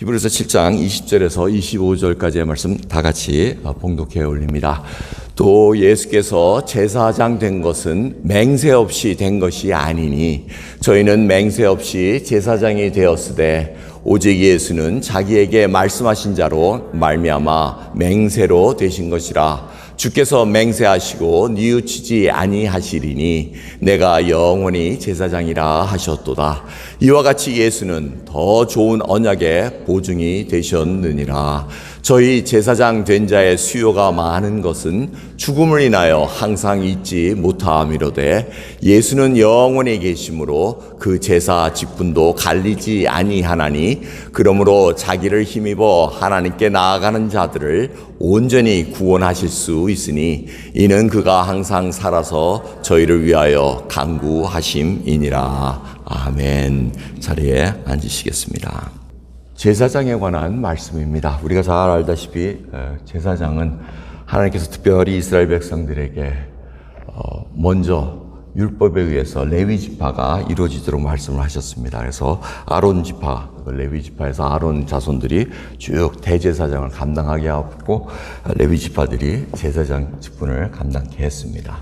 히브리서 7장 20절에서 25절까지의 말씀 다 같이 어, 봉독해 올립니다. 또 예수께서 제사장 된 것은 맹세 없이 된 것이 아니니 저희는 맹세 없이 제사장이 되었으되 오직 예수는 자기에게 말씀하신 자로 말미암아 맹세로 되신 것이라 주께서 맹세하시고 뉘우치지 아니하시리니 내가 영원히 제사장이라 하셨도다. 이와 같이 예수는 더 좋은 언약의 보증이 되셨느니라. 저희 제사장 된 자의 수요가 많은 것은 죽음을 인하여 항상 잊지 못함이로되 예수는 영원히 계심으로 그 제사 직분도 갈리지 아니하나니 그러므로 자기를 힘입어 하나님께 나아가는 자들을 온전히 구원하실 수 있으니 이는 그가 항상 살아서 저희를 위하여 강구하심이니라. 아멘. 자리에 앉으시겠습니다. 제사장에 관한 말씀입니다. 우리가 잘 알다시피 어, 제사장은 하나님께서 특별히 이스라엘 백성들에게 어, 먼저 율법에 의해서 레위 지파가 이루어지도록 말씀을 하셨습니다. 그래서 아론 지파, 그 레위 지파에서 아론 자손들이 쭉 대제사장을 감당하게 하고 레위 지파들이 제사장 직분을 감당케 했습니다.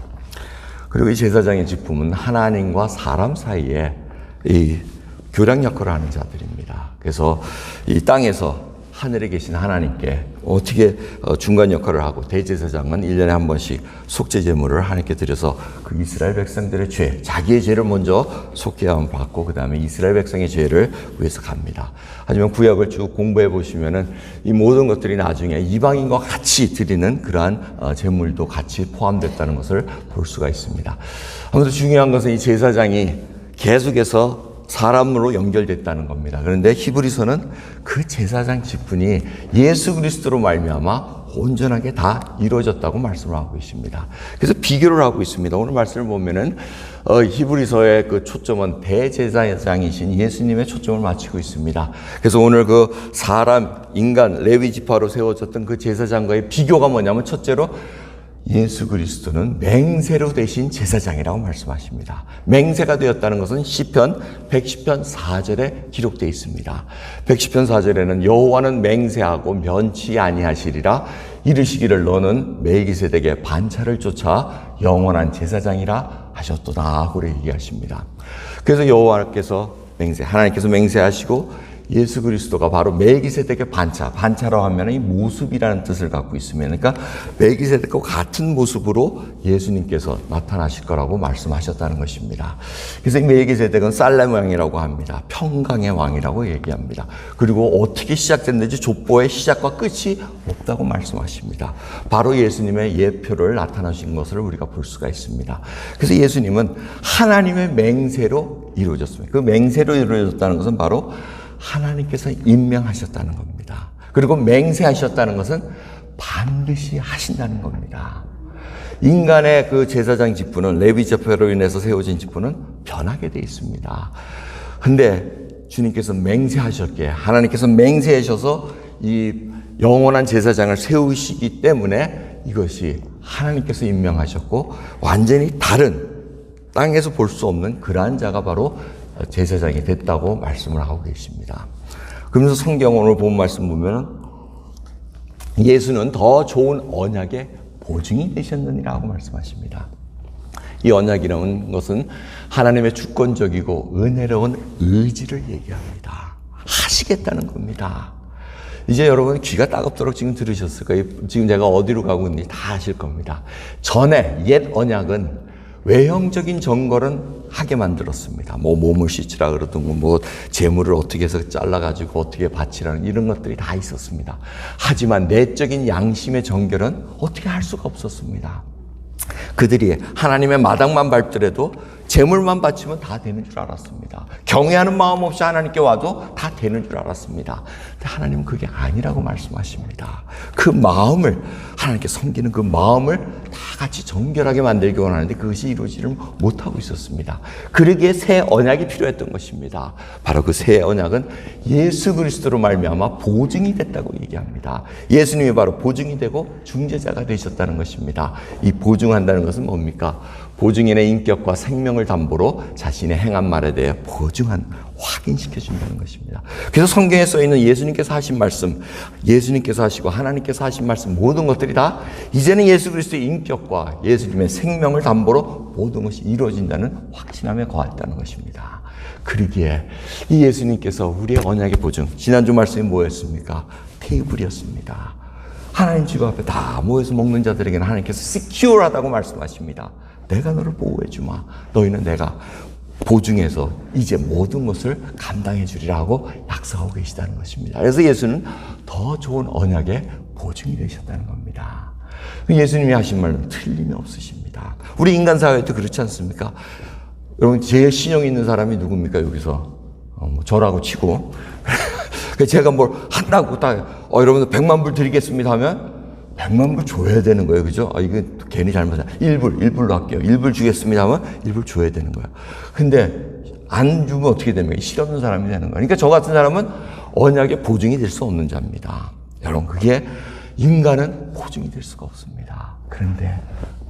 그리고 이 제사장의 직분은 하나님과 사람 사이에 이 교량 역할을 하는 자들입니다. 그래서 이 땅에서 하늘에 계신 하나님께 어떻게 어, 중간 역할을 하고 대제사장은 1년에 한 번씩 속죄 제물을 하나님께 드려서 그 이스라엘 백성들의 죄, 자기의 죄를 먼저 속죄함 받고 그다음에 이스라엘 백성의 죄를 위해서 갑니다. 하지만 구약을 쭉 공부해 보시면은 이 모든 것들이 나중에 이방인과 같이 드리는 그러한 어, 제물도 같이 포함됐다는 것을 볼 수가 있습니다. 아무튼 중요한 것은 이 제사장이 계속해서 사람으로 연결됐다는 겁니다. 그런데 히브리서는 그 제사장 직분이 예수 그리스도로 말미암아 온전하게 다 이루어졌다고 말씀을 하고 있습니다. 그래서 비교를 하고 있습니다. 오늘 말씀을 보면은 어, 히브리서의 그 초점은 대제사장이신 예수님의 초점을 맞추고 있습니다. 그래서 오늘 그 사람 인간 레위 지파로 세워졌던 그 제사장과의 비교가 뭐냐면 첫째로 예수 그리스도는 맹세로 되신 제사장이라고 말씀하십니다. 맹세가 되었다는 것은 시편 110편 4절에 기록되어 있습니다. 110편 4절에는 여호와는 맹세하고 면치 아니하시리라 이르시기를 너는 멜기세덱의 반차를 쫓아 영원한 제사장이라 하셨도다 하고 얘기하십니다. 그래서 여호와께서 맹세 하나님께서 맹세하시고 예수 그리스도가 바로 멜기세덱의 반차, 반차라고 하면 이 모습이라는 뜻을 갖고 있으면, 그러니까 멜기세덱과 같은 모습으로 예수님께서 나타나실 거라고 말씀하셨다는 것입니다. 그래서 이 멜기세덱은 살렘 왕이라고 합니다. 평강의 왕이라고 얘기합니다. 그리고 어떻게 시작됐는지 족보의 시작과 끝이 없다고 말씀하십니다. 바로 예수님의 예표를 나타나신 것을 우리가 볼 수가 있습니다. 그래서 예수님은 하나님의 맹세로 이루어졌습니다. 그 맹세로 이루어졌다는 것은 바로 하나님께서 임명하셨다는 겁니다. 그리고 맹세하셨다는 것은 반드시 하신다는 겁니다. 인간의 그 제사장 직분은 레위 지파로 인해서 세워진 직분은 변하게 돼 있습니다. 근데 주님께서 맹세하셨기에 하나님께서 맹세하셔서 이 영원한 제사장을 세우시기 때문에 이것이 하나님께서 임명하셨고 완전히 다른 땅에서 볼 수 없는 그러한 자가 바로 제사장이 됐다고 말씀을 하고 계십니다. 그러면서 성경 오늘 본 말씀 보면 예수는 더 좋은 언약의 보증이 되셨느니라고 말씀하십니다. 이 언약이라는 것은 하나님의 주권적이고 은혜로운 의지를 얘기합니다. 하시겠다는 겁니다. 이제 여러분 귀가 따갑도록 지금 들으셨을 거예요. 지금 제가 어디로 가고 있는지 다 아실 겁니다. 전에 옛 언약은 외형적인 정걸은 하게 만들었습니다. 뭐 몸을 씻으라 그러든 뭐 재물을 어떻게 해서 잘라가지고 어떻게 바치라는 이런 것들이 다 있었습니다. 하지만 내적인 양심의 정결은 어떻게 할 수가 없었습니다. 그들이 하나님의 마당만 밟더라도 재물만 바치면 다 되는 줄 알았습니다. 경외하는 마음 없이 하나님께 와도 다 되는 줄 알았습니다. 근데 하나님은 그게 아니라고 말씀하십니다. 그 마음을 하나님께 섬기는 그 마음을 다 같이 정결하게 만들기 원하는데 그것이 이루어지를 못하고 있었습니다. 그러기에 새 언약이 필요했던 것입니다. 바로 그 새 언약은 예수 그리스도로 말미암아 보증이 됐다고 얘기합니다. 예수님이 바로 보증이 되고 중재자가 되셨다는 것입니다. 이 보증한다는 것은 뭡니까? 보증인의 인격과 생명을 담보로 자신의 행한 말에 대해 보증한 확인시켜 준다는 것입니다. 그래서 성경에 써 있는 예수님께서 하신 말씀, 예수님께서 하시고 하나님께서 하신 말씀 모든 것들이 다 이제는 예수 그리스도의 인격과 예수님의 생명을 담보로 모든 것이 이루어진다는 확신함에 거했다는 것입니다. 그러기에 이 예수님께서 우리의 언약의 보증, 지난주 말씀이 뭐였습니까? 테이블이었습니다. 하나님 집 앞에 다 모여서 먹는 자들에게는 하나님께서 시큐어하다고 말씀하십니다. 내가 너를 보호해 주마. 너희는 내가 보증해서 이제 모든 것을 감당해 주리라 고 약속하고 계시다는 것입니다. 그래서 예수는 더 좋은 언약의 보증이 되셨다는 겁니다. 예수님이 하신 말은 틀림이 없으십니다. 우리 인간 사회도 그렇지 않습니까? 여러분 제일 신용 있는 사람이 누굽니까 여기서 어, 뭐 저라고 치고 제가 뭘 한다고 딱 어, 여러분들 100만 불 드리겠습니다 하면 100만 불 줘야 되는 거예요. 그죠? 아, 이게 괜히 잘못한 1불, 1불로 할게요. 1불 주겠습니다 하면 1불 줘야 되는 거예요. 근데 안 주면 어떻게 됩니까? 실없는 사람이 되는 거예요. 그러니까 저 같은 사람은 언약의 보증이 될 수 없는 자입니다. 여러분, 그게 인간은 보증이 될 수가 없습니다. 그런데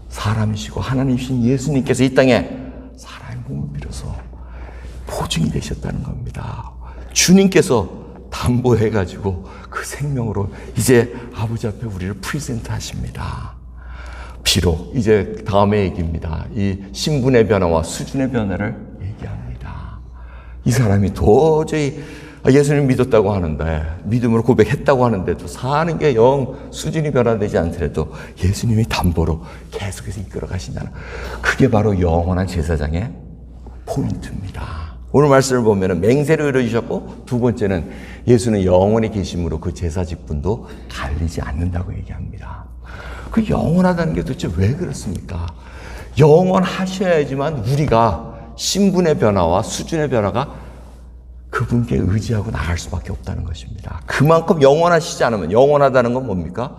사람이시고 하나님이신 예수님께서 이 땅에 사람의 몸을 빌어서 보증이 되셨다는 겁니다. 주님께서 담보해가지고 그 생명으로 이제 아버지 앞에 우리를 프리젠트 하십니다. 비록 이제 다음의 얘기입니다. 이 신분의 변화와 수준의 변화를 얘기합니다. 이 사람이 도저히 예수님 믿었다고 하는데 믿음으로 고백했다고 하는데도 사는 게 영 수준이 변화되지 않더라도 예수님이 담보로 계속해서 이끌어 가신다는 그게 바로 영원한 제사장의 포인트입니다. 오늘 말씀을 보면 맹세를 이루어주셨고 두 번째는 예수는 영원히 계심으로 그 제사 직분도 갈리지 않는다고 얘기합니다. 그 영원하다는 게 도대체 왜 그렇습니까? 영원하셔야지만 우리가 신분의 변화와 수준의 변화가 그분께 의지하고 나갈 수밖에 없다는 것입니다. 그만큼 영원하시지 않으면 영원하다는 건 뭡니까?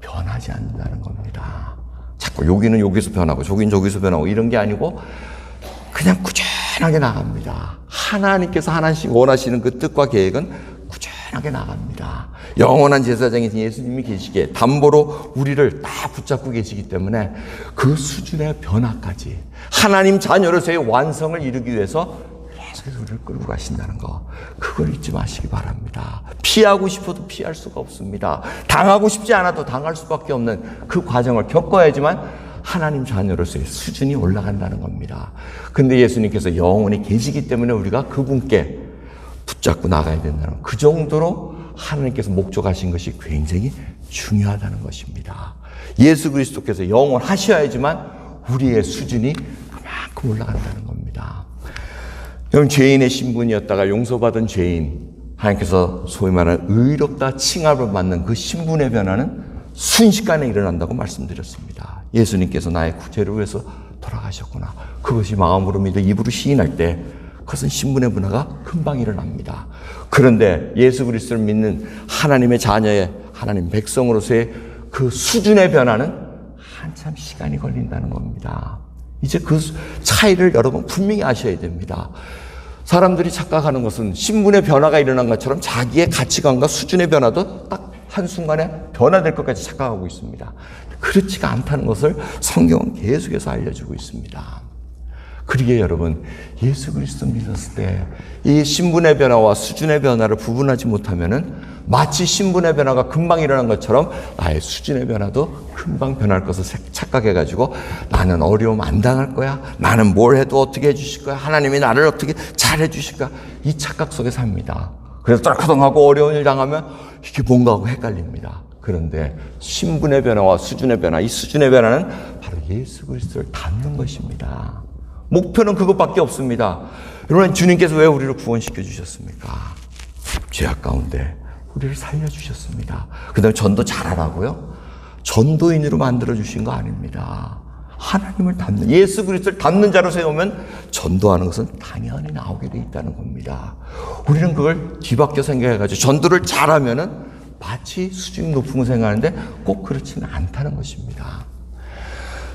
변하지 않는다는 겁니다. 자꾸 여기는 여기서 변하고 저기는 저기서 변하고 이런 게 아니고 그냥 꾸준하게 나갑니다. 하나님께서 하나씩 원하시는 그 뜻과 계획은 꾸준하게 나갑니다. 영원한 제사장이신 예수님이 계시기에 담보로 우리를 다 붙잡고 계시기 때문에 그 수준의 변화까지 하나님 자녀로서의 완성을 이루기 위해서 계속해서 우리를 끌고 가신다는 거 그걸 잊지 마시기 바랍니다. 피하고 싶어도 피할 수가 없습니다. 당하고 싶지 않아도 당할 수밖에 없는 그 과정을 겪어야지만 하나님 자녀로서의 수준이 올라간다는 겁니다. 근데 예수님께서 영원히 계시기 때문에 우리가 그분께 붙잡고 나가야 된다는 그 정도로 하나님께서 목적하신 것이 굉장히 중요하다는 것입니다. 예수 그리스도께서 영원하셔야지만 우리의 수준이 그만큼 올라간다는 겁니다. 여러분 죄인의 신분이었다가 용서받은 죄인 하나님께서 소위 말하는 의롭다 칭함을 받는 그 신분의 변화는 순식간에 일어난다고 말씀드렸습니다. 예수님께서 나의 구제를 위해서 돌아가셨구나. 그것이 마음으로 믿어 입으로 시인할 때 그것은 신분의 변화가 금방 일어납니다. 그런데 예수 그리스도를 믿는 하나님의 자녀의 하나님 백성으로서의 그 수준의 변화는 한참 시간이 걸린다는 겁니다. 이제 그 차이를 여러분 분명히 아셔야 됩니다. 사람들이 착각하는 것은 신분의 변화가 일어난 것처럼 자기의 가치관과 수준의 변화도 딱 한순간에 변화될 것까지 착각하고 있습니다. 그렇지가 않다는 것을 성경은 계속해서 알려주고 있습니다. 그러기에 여러분, 예수 그리스도 믿었을 때 이 신분의 변화와 수준의 변화를 구분하지 못하면은 마치 신분의 변화가 금방 일어난 것처럼 나의 수준의 변화도 금방 변할 것을 착각해 가지고 나는 어려움 안 당할 거야. 나는 뭘 해도 어떻게 해주실 거야. 하나님이 나를 어떻게 잘 해주실 까. 이 착각 속에 삽니다. 그래서 떨커덩하고 어려운 일 당하면 이게 뭔가 하고 헷갈립니다. 그런데 신분의 변화와 수준의 변화, 이 수준의 변화는 바로 예수 그리스도를 닮는 것입니다. 목표는 그것밖에 없습니다. 여러분, 주님께서 왜 우리를 구원시켜 주셨습니까? 죄악 가운데 우리를 살려 주셨습니다. 그 다음에 전도 잘하라고요? 전도인으로 만들어 주신 거 아닙니다. 하나님을 닮는 예수 그리스도를 닮는 자로 세우면 전도하는 것은 당연히 나오게 돼 있다는 겁니다. 우리는 그걸 뒤바뀌어 생각해가지고 전도를 잘하면은 마치 수준이 높은 거 생각하는데 꼭 그렇지는 않다는 것입니다.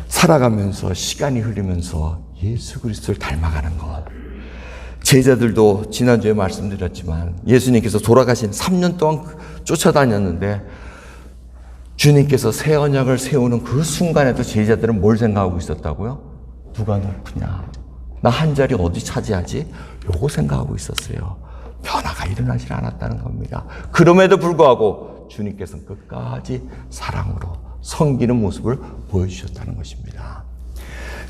살아가면서 시간이 흐르면서 예수 그리스도를 닮아가는 것. 제자들도 지난주에 말씀드렸지만 예수님께서 돌아가신 3년 동안 쫓아다녔는데 주님께서 새 언약을 세우는 그 순간에도 제자들은 뭘 생각하고 있었다고요? 누가 높으냐? 나 한 자리 어디 차지하지? 요거 생각하고 있었어요. 변화가 일어나질 않았다는 겁니다. 그럼에도 불구하고 주님께서는 끝까지 사랑으로 섬기는 모습을 보여주셨다는 것입니다.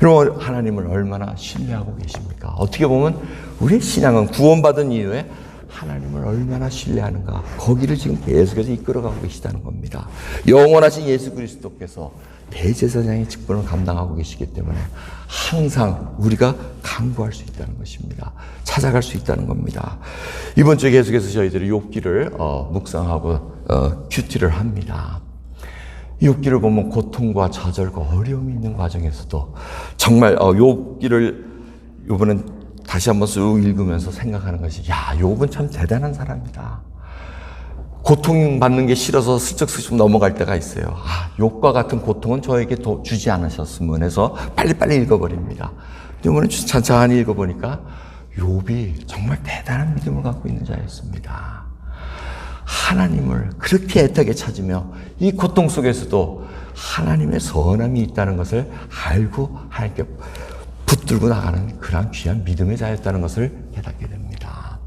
여러분, 하나님을 얼마나 신뢰하고 계십니까? 어떻게 보면 우리의 신앙은 구원받은 이후에 하나님을 얼마나 신뢰하는가. 거기를 지금 계속해서 이끌어가고 계시다는 겁니다. 영원하신 예수 그리스도께서 대제사장의 직분을 감당하고 계시기 때문에 항상 우리가 강구할 수 있다는 것입니다. 찾아갈 수 있다는 겁니다. 이번 주에 계속해서 저희들이 욥기를 어, 묵상하고 어, 큐티를 합니다. 욥기를 보면 고통과 좌절과 어려움이 있는 과정에서도 정말 어, 욥기를 요번엔 다시 한번 쑥 읽으면서 생각하는 것이 야 욥은 참 대단한 사람이다. 고통 받는 게 싫어서 슬쩍슬쩍 넘어갈 때가 있어요. 아, 욕과 같은 고통은 저에게 도, 주지 않으셨으면 해서 빨리빨리 읽어버립니다. 이번에 찬찬히 읽어보니까 욥이 정말 대단한 믿음을 갖고 있는 자였습니다. 하나님을 그렇게 애타게 찾으며 이 고통 속에서도 하나님의 선함이 있다는 것을 알고 하나님께 붙들고 나가는 그러한 귀한 믿음의 자였다는 것을 깨닫게 됩니다.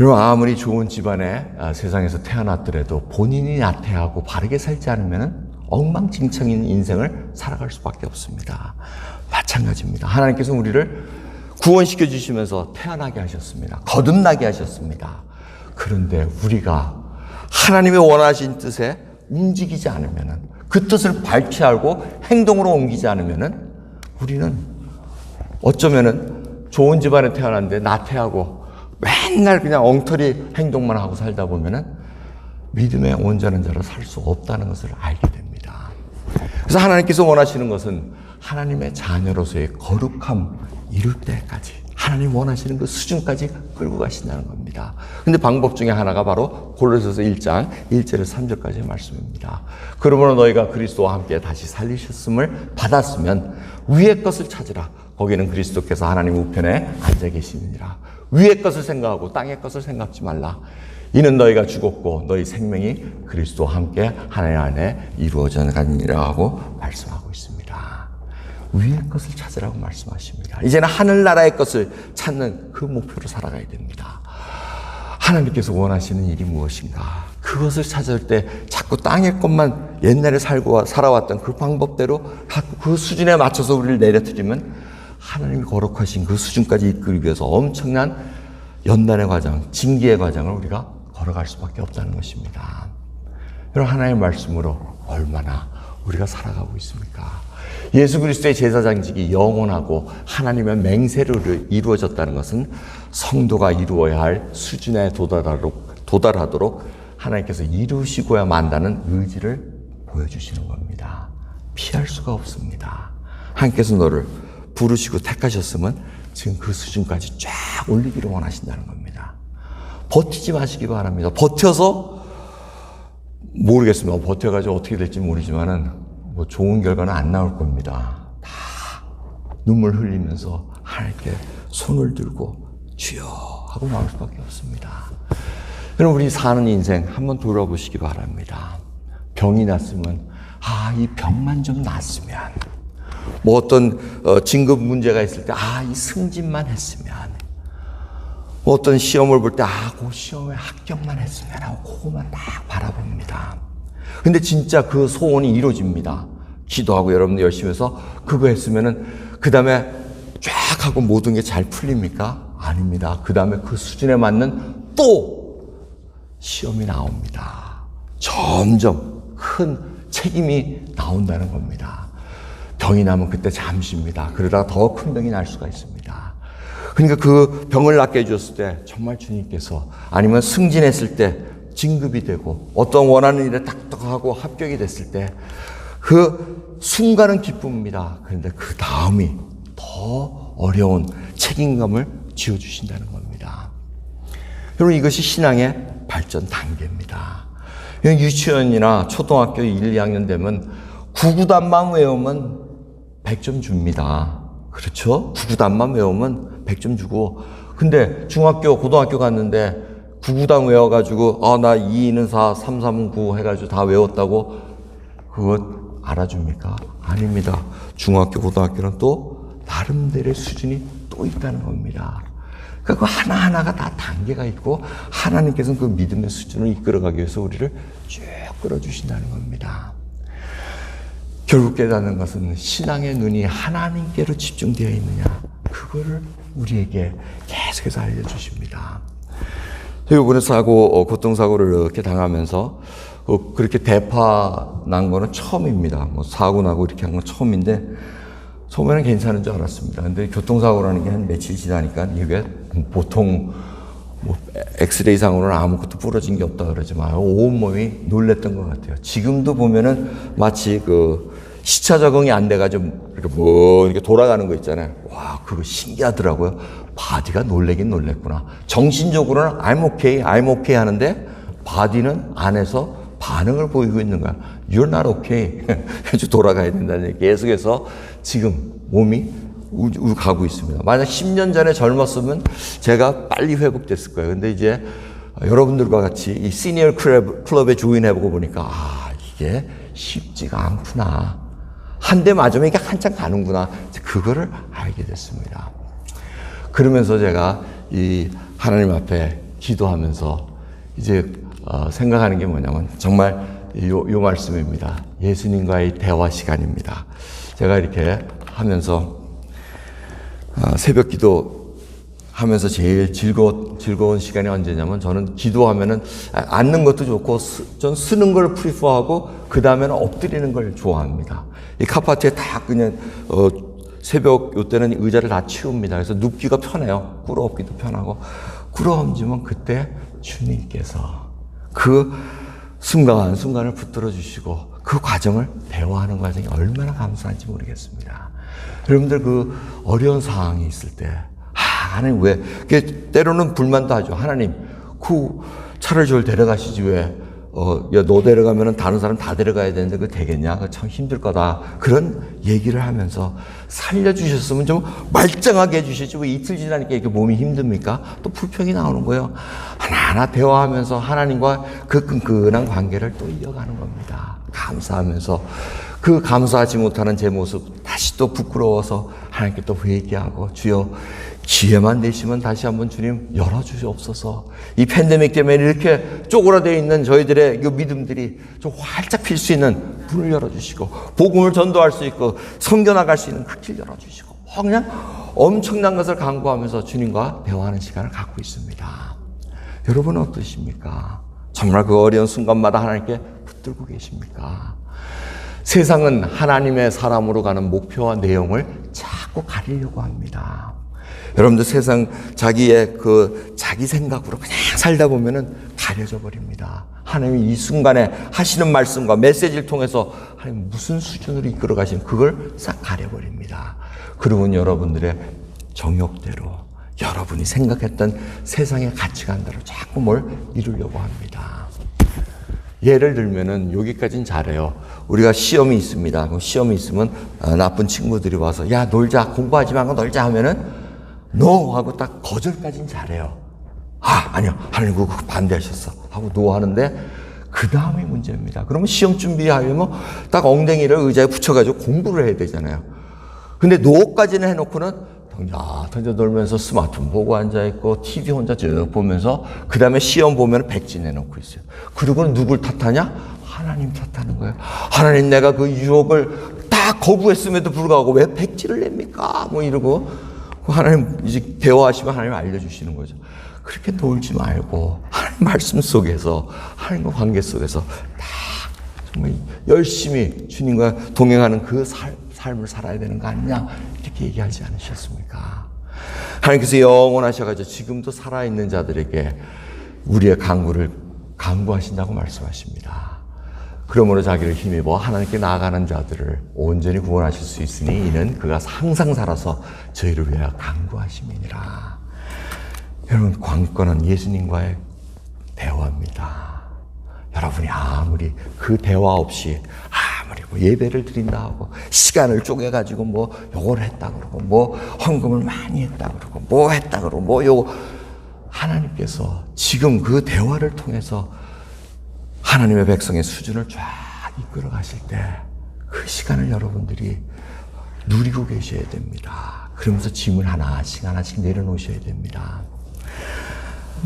여러분 아무리 좋은 집안에 아, 세상에서 태어났더라도 본인이 나태하고 바르게 살지 않으면 엉망진창인 인생을 살아갈 수밖에 없습니다. 마찬가지입니다. 하나님께서 우리를 구원시켜 주시면서 태어나게 하셨습니다. 거듭나게 하셨습니다. 그런데 우리가 하나님의 원하신 뜻에 움직이지 않으면은 그 뜻을 밝히 알고 행동으로 옮기지 않으면은 우리는 어쩌면은 좋은 집안에 태어났는데 나태하고 맨날 그냥 엉터리 행동만 하고 살다 보면은 믿음의 온전한 자로 살 수 없다는 것을 알게 됩니다. 그래서 하나님께서 원하시는 것은 하나님의 자녀로서의 거룩함 이룰 때까지 하나님 원하시는 그 수준까지 끌고 가신다는 겁니다. 근데 방법 중에 하나가 바로 골로새서 1장 1절에서 3절까지의 말씀입니다. 그러므로 너희가 그리스도와 함께 다시 살리셨음을 받았으면 위의 것을 찾으라. 거기는 그리스도께서 하나님 우편에 앉아 계시느니라. 위의 것을 생각하고 땅의 것을 생각지 말라. 이는 너희가 죽었고 너희 생명이 그리스도와 함께 하나님 안에 이루어져 가니라 하고 말씀하고 있습니다. 위의 것을 찾으라고 말씀하십니다. 이제는 하늘나라의 것을 찾는 그 목표로 살아가야 됩니다. 하나님께서 원하시는 일이 무엇인가? 그것을 찾을 때 자꾸 땅의 것만 옛날에 살고 살아왔던 그 방법대로 그 수준에 맞춰서 우리를 내려뜨리면 하나님이 거룩하신 그 수준까지 이끌기 위해서 엄청난 연단의 과정, 징계의 과정을 우리가 걸어갈 수밖에 없다는 것입니다. 여러분 하나님의 말씀으로 얼마나 우리가 살아가고 있습니까? 예수 그리스도의 제사장직이 영원하고 하나님의 맹세로 이루어졌다는 것은 성도가 이루어야 할 수준에 도달하도록, 도달하도록 하나님께서 이루시고야 만다는 의지를 보여주시는 겁니다. 피할 수가 없습니다. 하나님께서 너를 부르시고 택하셨으면 지금 그 수준까지 쫙 올리기를 원하신다는 겁니다. 버티지 마시기 바랍니다. 버텨서 모르겠습니다. 버텨가지고 어떻게 될지 모르지만은 뭐 좋은 결과는 안 나올 겁니다. 다 눈물 흘리면서 하나님께 손을 들고 주여 하고 나올 수밖에 없습니다. 여러분 우리 사는 인생 한번 돌아보시기 바랍니다. 병이 났으면 아 이 병만 좀 났으면 뭐 어떤 어, 진급 문제가 있을 때 아 이 승진만 했으면 뭐 어떤 시험을 볼 때 아 그 시험에 합격만 했으면 하고 그것만 딱 바라봅니다. 근데 진짜 그 소원이 이루어집니다. 기도하고 여러분들 열심히 해서 그거 했으면은 그 다음에 쫙 하고 모든 게 잘 풀립니까? 아닙니다. 그 다음에 그 수준에 맞는 또 시험이 나옵니다. 점점 큰 책임이 나온다는 겁니다. 병이 나면 그때 잠시입니다. 그러다가 더 큰 병이 날 수가 있습니다. 그러니까 그 병을 낫게 해줬을 때 정말 주님께서 아니면 승진했을 때 진급이 되고 어떤 원하는 일에 딱딱하고 합격이 됐을 때 그 순간은 기쁨입니다. 그런데 그 다음이 더 어려운 책임감을 지어주신다는 겁니다. 여러분 이것이 신앙의 발전 단계입니다. 유치원이나 초등학교 1, 2학년 되면 구구단만 외우면 100점 줍니다. 그렇죠? 구구단만 외우면 100점 주고 근데 중학교, 고등학교 갔는데 구구단 외워가지고 아나 2는 4, 3, 3은 9 해가지고 다 외웠다고 그것 알아줍니까? 아닙니다. 중학교, 고등학교는 또 나름대로의 수준이 또 있다는 겁니다. 그러니까 그 하나하나가 다 단계가 있고 하나님께서는 그 믿음의 수준을 이끌어가기 위해서 우리를 쭉 끌어주신다는 겁니다. 결국 깨닫는 것은 신앙의 눈이 하나님께로 집중되어 있느냐. 그거를 우리에게 계속해서 알려주십니다. 이번에 사고, 어, 교통사고를 이렇게 당하면서 어, 그렇게 대파 난 거는 처음입니다. 뭐 사고 나고 이렇게 한 건 처음인데 처음에는 괜찮은 줄 알았습니다. 근데 교통사고라는 게 한 며칠 지나니까 이게 보통 뭐 엑스레이 상으로는 아무것도 부러진 게 없다 그러지만 온몸이 놀랬던 것 같아요. 지금도 보면은 마치 그 시차 적응이 안 돼가지고 이렇게 뭐 이렇게 돌아가는 거 있잖아요. 와, 그거 신기하더라고요. 바디가 놀래긴 놀랬구나. 정신적으로는 I'm okay, I'm okay 하는데 바디는 안에서 반응을 보이고 있는 거야. You're not okay. 아주 돌아가야 된다는 얘기. 계속해서 지금 몸이 우, 우 가고 있습니다. 만약 10년 전에 젊었으면 제가 빨리 회복됐을 거예요. 근데 이제 여러분들과 같이 이 시니어 클럽, 클럽에 조인해보고 보니까 아, 이게 쉽지가 않구나. 한 대 맞으면 이게 한참 가는구나. 그거를 알게 됐습니다. 그러면서 제가 이 하나님 앞에 기도하면서 이제 어, 생각하는 게 뭐냐면 정말 요, 요 말씀입니다. 예수님과의 대화 시간입니다. 제가 이렇게 하면서 아, 새벽 기도 하면서 제일 즐거운, 즐거운 시간이 언제냐면 저는 기도하면은 아, 앉는 것도 좋고 스, 전 쓰는 걸 프리퍼하고 그 다음에는 엎드리는 걸 좋아합니다. 이 카파트에 다 그냥 어, 새벽 요때는 의자를 다 치웁니다. 그래서 눕기가 편해요. 꿇어 엎기도 편하고 꿇어앉으면 그때 주님께서 그 순간 순간을 붙들어 주시고 그 과정을 대화하는 과정이 얼마나 감사한지 모르겠습니다. 여러분들 그 어려운 상황이 있을 때 아, 하나님 왜? 그 때로는 불만도 하죠. 하나님, 그 차를 저를 데려가시지 왜? 어, 야, 너 데려가면은 다른 사람 다 데려가야 되는데 그 되겠냐? 그참 힘들 거다. 그런 얘기를 하면서 살려주셨으면 좀 말짱하게 해주시지. 왜 이틀 지나니까 이렇게 몸이 힘듭니까? 또 불평이 나오는 거예요. 하나하나 대화하면서 하나님과 그 끈끈한 관계를 또 이어가는 겁니다. 감사하면서 그 감사하지 못하는 제 모습 다시 또 부끄러워서 하나님께 또 회개하고 주여 기회만 되시면 다시 한번 주님 열어주시옵소서. 이 팬데믹 때문에 이렇게 쪼그라져 있는 저희들의 이 믿음들이 좀 활짝 필 수 있는 문을 열어주시고 복음을 전도할 수 있고 성겨 나갈 수 있는 그 길 열어주시고 뭐 그냥 엄청난 것을 강구하면서 주님과 대화하는 시간을 갖고 있습니다. 여러분은 어떠십니까? 정말 그 어려운 순간마다 하나님께 붙들고 계십니까? 세상은 하나님의 사람으로 가는 목표와 내용을 자꾸 가리려고 합니다. 여러분들 세상 자기의 그 자기 생각으로 그냥 살다 보면은 가려져 버립니다. 하나님이 이 순간에 하시는 말씀과 메시지를 통해서 하나님 무슨 수준으로 이끌어 가시는 그걸 싹 가려 버립니다. 그러면 여러분들의 정욕대로 여러분이 생각했던 세상의 가치관대로 자꾸 뭘 이루려고 합니다. 예를 들면은 여기까지는 잘해요. 우리가 시험이 있습니다. 시험이 있으면 어, 나쁜 친구들이 와서 야 놀자 공부하지 말고 놀자 하면은 no 하고 딱 거절까지는 잘해요. 아 아니요 하나님 그거 반대하셨어 하고 no 하는데 그 다음이 문제입니다. 그러면 시험 준비하려면 딱 엉덩이를 의자에 붙여가지고 공부를 해야 되잖아요. 근데 노까지는 해놓고는 야, 던져 놀면서 스마트폰 보고 앉아있고, TV 혼자 쭉 보면서, 그 다음에 시험 보면 백진해놓고 있어요. 그리고는 누굴 탓하냐? 하나님 탓하는 거예요. 하나님 내가 그 유혹을 다 거부했음에도 불구하고 왜 백지를 냅니까? 뭐 이러고, 하나님 이제 대화하시면 하나님 알려주시는 거죠. 그렇게 놀지 말고, 하나님 말씀 속에서, 하나님과 관계 속에서 다 정말 열심히 주님과 동행하는 그 삶, 삶을 살아야 되는 거 아니냐 이렇게 얘기하지 않으셨습니까? 하나님께서 영원하셔가지고 지금도 살아있는 자들에게 우리의 강구를 강구하신다고 말씀하십니다. 그러므로 자기를 힘입어 하나님께 나아가는 자들을 온전히 구원하실 수 있으니 이는 그가 항상 살아서 저희를 위하여 강구하심이니라. 여러분 관건은 예수님과의 대화입니다. 여러분이 아무리 그 대화 없이 아무리 뭐 예배를 드린다 하고 시간을 쪼개 가지고 뭐 요걸 했다 그러고 뭐 헌금을 많이 했다 그러고 뭐 했다 그러고 뭐요 하나님께서 지금 그 대화를 통해서 하나님의 백성의 수준을 쫙 이끌어 가실 때 그 시간을 여러분들이 누리고 계셔야 됩니다. 그러면서 짐을 하나씩 하나씩 내려놓으셔야 됩니다.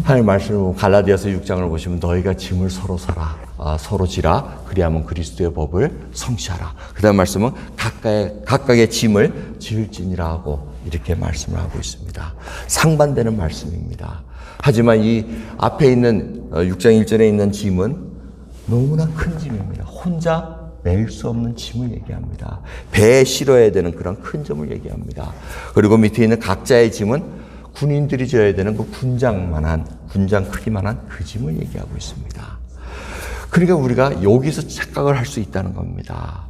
하나님 말씀을 갈라디아서 6장을 보시면 너희가 짐을 서로 사라 아, 서로 지라 그리하면 그리스도의 법을 성취하라. 그다음 말씀은 각각의 각각의 짐을 지을지니라 하고 이렇게 말씀을 하고 있습니다. 상반되는 말씀입니다. 하지만 이 앞에 있는 어, 6장 1절에 있는 짐은 너무나 큰 짐입니다. 혼자 낼 수 없는 짐을 얘기합니다. 배에 실어야 되는 그런 큰 점을 얘기합니다. 그리고 밑에 있는 각자의 짐은 군인들이 져야 되는 그 군장만한 군장 크기만한 그 짐을 얘기하고 있습니다. 그러니까 우리가 여기서 착각을 할 수 있다는 겁니다.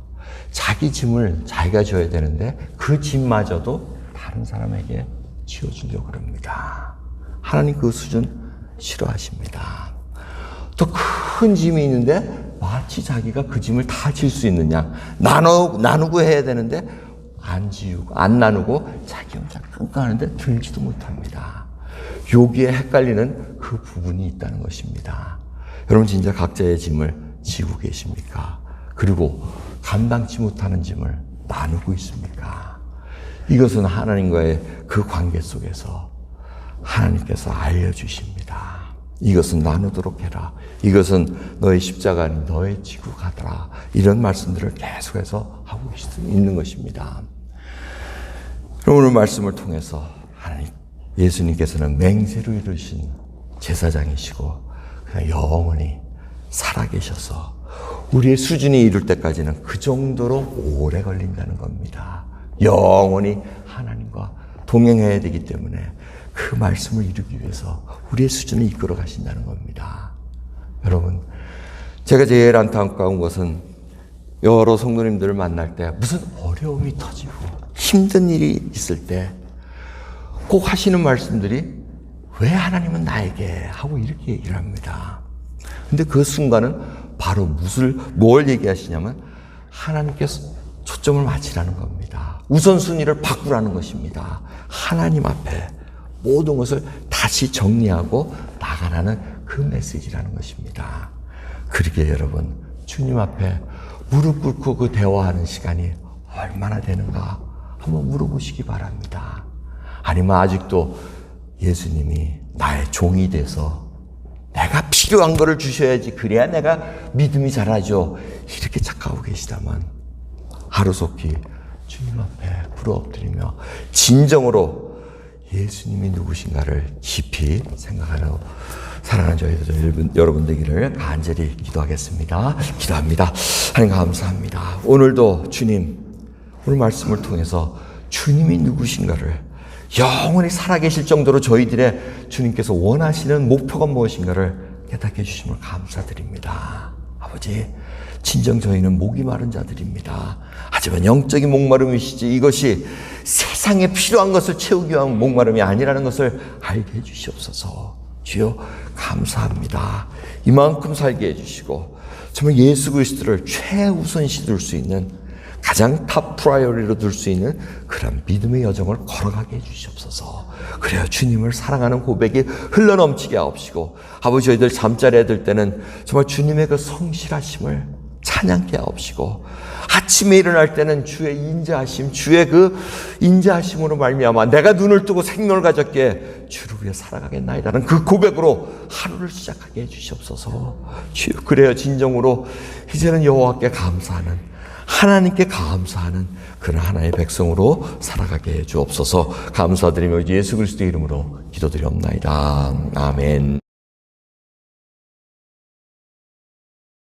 자기 짐을 자기가 져야 되는데 그 짐마저도 다른 사람에게 지어주려고 그럽니다. 하나님 그 수준 싫어하십니다. 또큰 짐이 있는데 마치 자기가 그 짐을 다 질 수 있느냐 나누 나누고 해야 되는데 안 지우고 안 나누고 자기 혼자 끙끙 하는데 들지도 못합니다. 여기에 헷갈리는 그 부분이 있다는 것입니다. 여러분 진짜 각자의 짐을 지고 계십니까? 그리고 감당치 못하는 짐을 나누고 있습니까? 이것은 하나님과의 그 관계 속에서 하나님께서 알려주십니다. 이것은 나누도록 해라. 이것은 너의 십자가 아닌 너의 지구 가더라. 이런 말씀들을 계속해서 하고 있- 있는 것입니다. 오늘 말씀을 통해서 하나님, 예수님께서는 맹세로 이루신 제사장이시고 영원히 살아계셔서 우리의 수준이 이룰 때까지는 그 정도로 오래 걸린다는 겁니다. 영원히 하나님과 동행해야 되기 때문에 그 말씀을 이루기 위해서 우리의 수준을 이끌어 가신다는 겁니다. 여러분, 제가 제일 안타까운 것은 여러 성도님들을 만날 때 무슨 어려움이 터지고 힘든 일이 있을 때 꼭 하시는 말씀들이 왜 하나님은 나에게 하고 이렇게 얘기를 합니다. 근데 그 순간은 바로 무엇을, 뭘 얘기하시냐면 하나님께서 초점을 맞추라는 겁니다. 우선순위를 바꾸라는 것입니다. 하나님 앞에 모든 것을 다시 정리하고 나가라는 그 메시지라는 것입니다. 그러게 여러분, 주님 앞에 무릎 꿇고 그 대화하는 시간이 얼마나 되는가 한번 물어보시기 바랍니다. 아니면 아직도 예수님이 나의 종이 돼서 내가 필요한 거를 주셔야지 그래야 내가 믿음이 자라죠. 이렇게 착각하고 계시다면 하루속히 주님 앞에 불어엎드리며 진정으로 예수님이 누구신가를 깊이 생각하는 사랑하는 저희들 여러분- 여러분 되기를 간절히 기도하겠습니다. 기도합니다. 하나님 감사합니다. 오늘도 주님 오늘 말씀을 통해서 주님이 누구신가를 영원히 살아계실 정도로 저희들의 주님께서 원하시는 목표가 무엇인가를 깨닫게 해주심을 감사드립니다. 아버지, 진정 저희는 목이 마른 자들입니다. 하지만 영적인 목마름이시지 이것이 세상에 필요한 것을 채우기 위한 목마름이 아니라는 것을 알게 해주시옵소서. 주여 감사합니다. 이만큼 살게 해주시고 정말 예수 그리스도를 최우선시 둘 수 있는 가장 탑 프라이어리로 둘 수 있는 그런 믿음의 여정을 걸어가게 해주시옵소서. 그래요. 주님을 사랑하는 고백이 흘러넘치게 하옵시고, 아버지 저희들 잠자리에 들 때는 정말 주님의 그 성실하심을 찬양케 하옵시고, 아침에 일어날 때는 주의 인자하심, 주의 그 인자하심으로 말미암아 내가 눈을 뜨고 생명을 가졌기에 주를 위해 살아가겠나이다는 그 고백으로 하루를 시작하게 해주시옵소서. 주여 그래요. 진정으로 이제는 여호와께 감사하는 하나님께 감사하는 그런 하나의 백성으로 살아가게 해 주옵소서 감사드리며 예수 그리스도의 이름으로 기도드리옵나이다. 아멘.